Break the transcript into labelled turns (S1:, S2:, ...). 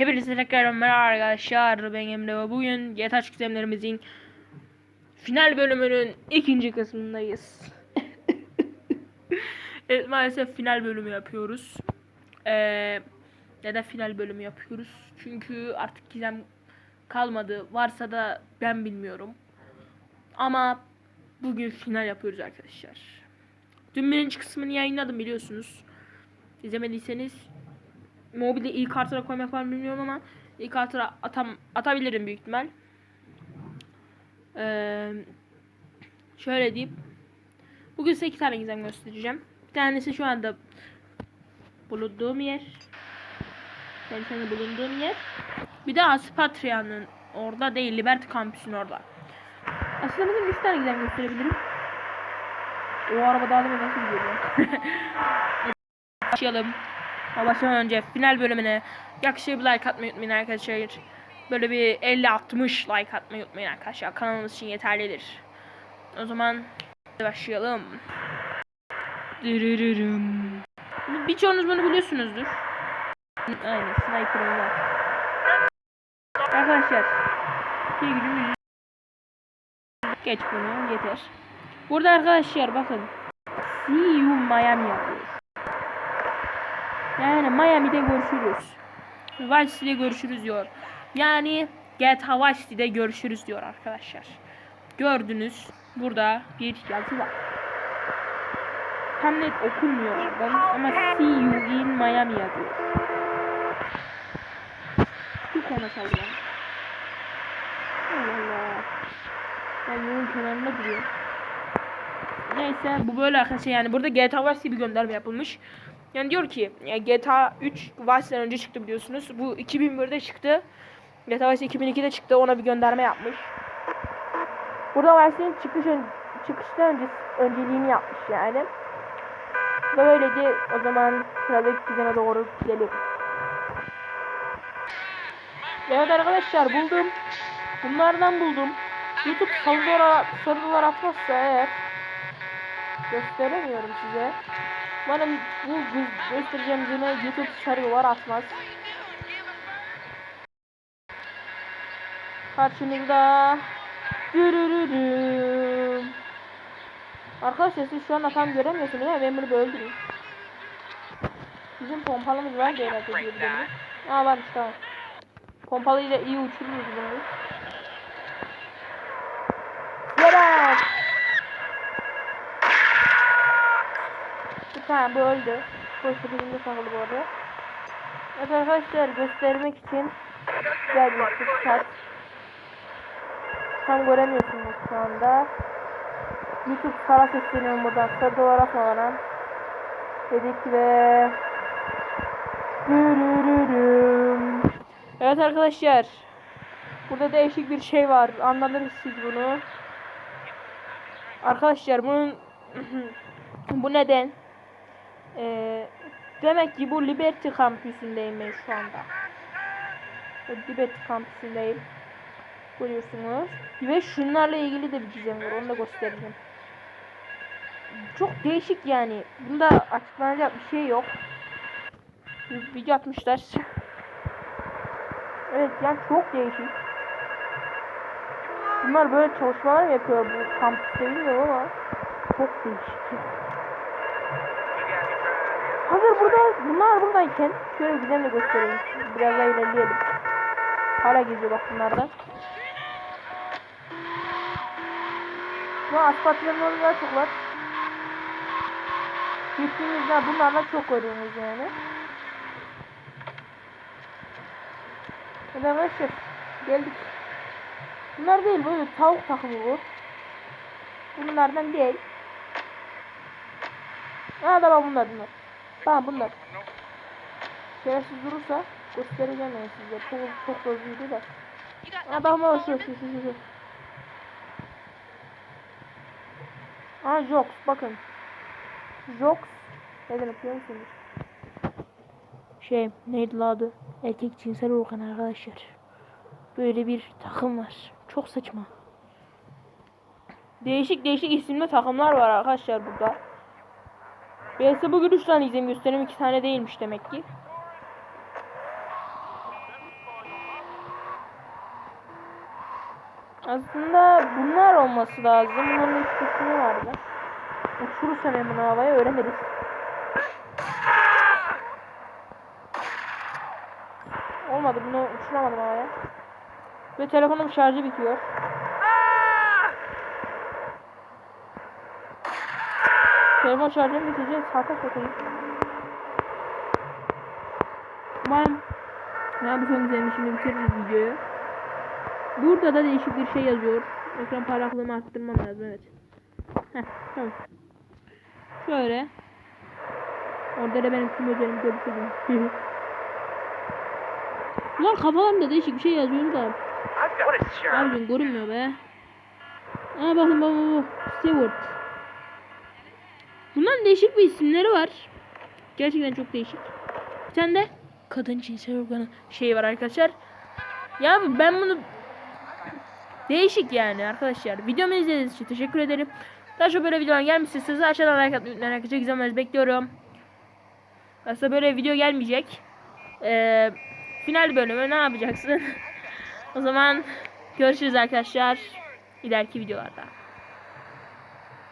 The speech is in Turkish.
S1: Hepinize tekrar merhaba arkadaşlar. Ben Emre ve bugün GTA Çizimlerimizin final bölümünün ikinci kısmındayız. evet maalesef final bölümü yapıyoruz. Ee, neden final bölümü yapıyoruz? Çünkü artık gizem kalmadı. Varsa da ben bilmiyorum. Ama bugün final yapıyoruz arkadaşlar. Dün birinci kısmını yayınladım biliyorsunuz. İzlemediyseniz mobilde ilk kartıra koymak var bilmiyorum ama ilk kartıra atam atabilirim büyük ihtimal. Ee, şöyle diyeyim. Bugün size iki tane gizem göstereceğim. Bir tanesi şu anda bulunduğum yer. Ben senin bulunduğum yer. Bir de Aspatria'nın orada değil. Liberty Campus'un orada. Aslında bugün üç tane gizem gösterebilirim. O araba daha demin nasıl gidiyor? ya? Başlamadan önce final bölümüne yakışıklı bir like atmayı unutmayın arkadaşlar. Böyle bir 50-60 like atmayı unutmayın arkadaşlar. Kanalımız için yeterlidir. O zaman başlayalım. Dırırırım. Birçoğunuz bunu biliyorsunuzdur. Aynen sniper'ım var. Arkadaşlar. Bir gücümüz Geç bunu yeter. Burada arkadaşlar bakın. See you Miami. Yani Miami'de görüşürüz. Vice City'de görüşürüz diyor. Yani GTA Vice City'de görüşürüz diyor arkadaşlar. Gördünüz. Burada bir yazı var. Tam net okunmuyor oradan ama see you in Miami yazıyor. Bir kona sallayalım. Allah Allah. Ben yolun kenarında duruyorum. Neyse bu böyle arkadaşlar yani burada GTA Vice bir gönderme yapılmış. Yani diyor ki ya GTA 3 Vice'den önce çıktı biliyorsunuz. Bu 2001'de çıktı. GTA Vice 2002'de çıktı. Ona bir gönderme yapmış. Burada Vice'nin çıkış ön, çıkıştan önce önceliğini yapmış yani. Ve böylece o zaman sıradaki düzene doğru gidelim. Evet arkadaşlar buldum. Bunlardan buldum. YouTube sarılar, sarılar atmazsa eğer gösteremiyorum size. Umarım bu gö- göstereceğim yine YouTube sarılar atmaz. Karşınızda Dürürürüm. Arkadaşlar siz şu anda tam göremiyorsunuz ama ben bunu öldüreyim. Bizim pompalımız var diye herhalde diyor bir de. Aa varmış tamam. Pompalıyla iyi uçururuz bunu. Tane bu öldü. Koştu birinci takıldı bu arada. Evet arkadaşlar göstermek için güzel bir fırsat. Tam göremiyorsunuz şu anda. YouTube para sesleniyorum buradan. Sarı olarak olan dedik ve Dürürürüm. Evet arkadaşlar. Burada değişik bir şey var. Anladınız siz bunu. Arkadaşlar bunun bu neden? Ee, demek ki bu Liberty kampüsündeyim ben şu anda. Liberty kampüsündeyim. Görüyorsunuz. Ve şunlarla ilgili de bir gizem var. Onu da göstereceğim. Çok değişik yani. Bunda açıklanacak bir şey yok. Video atmışlar. Evet yani çok değişik. Bunlar böyle çalışmalar yapıyor bu kampüste bilmiyorum ama çok değişik. Hazır burada bunlar buradayken şöyle güzel de göstereyim. Biraz daha ilerleyelim. Hala geziyor bak bunlardan. Bu asfaltların orada çok var. Gittiğimizde bunlarla çok görüyoruz yani. Evet arkadaşlar geldik. Bunlar değil böyle tavuk takımı bu. Bunlardan değil. Aa da bak bunlar bunlar. Tamam bunlar. Şerefsiz durursa göstereceğim ben size. Çok çok bozuydu da. Bak bak şu şu şu şu. Aa Jox bakın. Jox ne demek biliyor musunuz? Şey neydi adı? Erkek cinsel organ arkadaşlar. Böyle bir takım var. Çok saçma. Değişik değişik isimli takımlar var arkadaşlar burada. Beyaz'da bugün 3 tane izlem gösterim 2 tane değilmiş demek ki. Aslında bunlar olması lazım. Bunların üstüne vardı. Uçurursam ben bunu havaya öğreniriz. Olmadı bunu uçuramadım havaya. Ve telefonum şarjı bitiyor. Telefon şarjım bitecek. Saate sokayım. Umarım ya bu son güzelmiş şimdi bitiririz videoyu. Burada da değişik bir şey yazıyor. Ekran parlaklığımı arttırmam lazım evet. Heh tamam. Şöyle. Orada da benim tüm özelimi görüşürüm. Ulan kafalarımda değişik bir şey yazıyor da. Abicim görünmüyor be. Aa bakın bak bak bak. Stewart. Bunların değişik bir isimleri var. Gerçekten çok değişik. Bir tane de kadın cinsel organı şey var arkadaşlar. Ya ben bunu değişik yani arkadaşlar. Videomu izlediğiniz için teşekkür ederim. Daha çok böyle videolar gelmişse size aşağıdan like atmayı unutmayın arkadaşlar. Güzel bekliyorum. Aslında böyle video gelmeyecek. Ee, final bölümü ne yapacaksın? o zaman görüşürüz arkadaşlar. İleriki videolarda.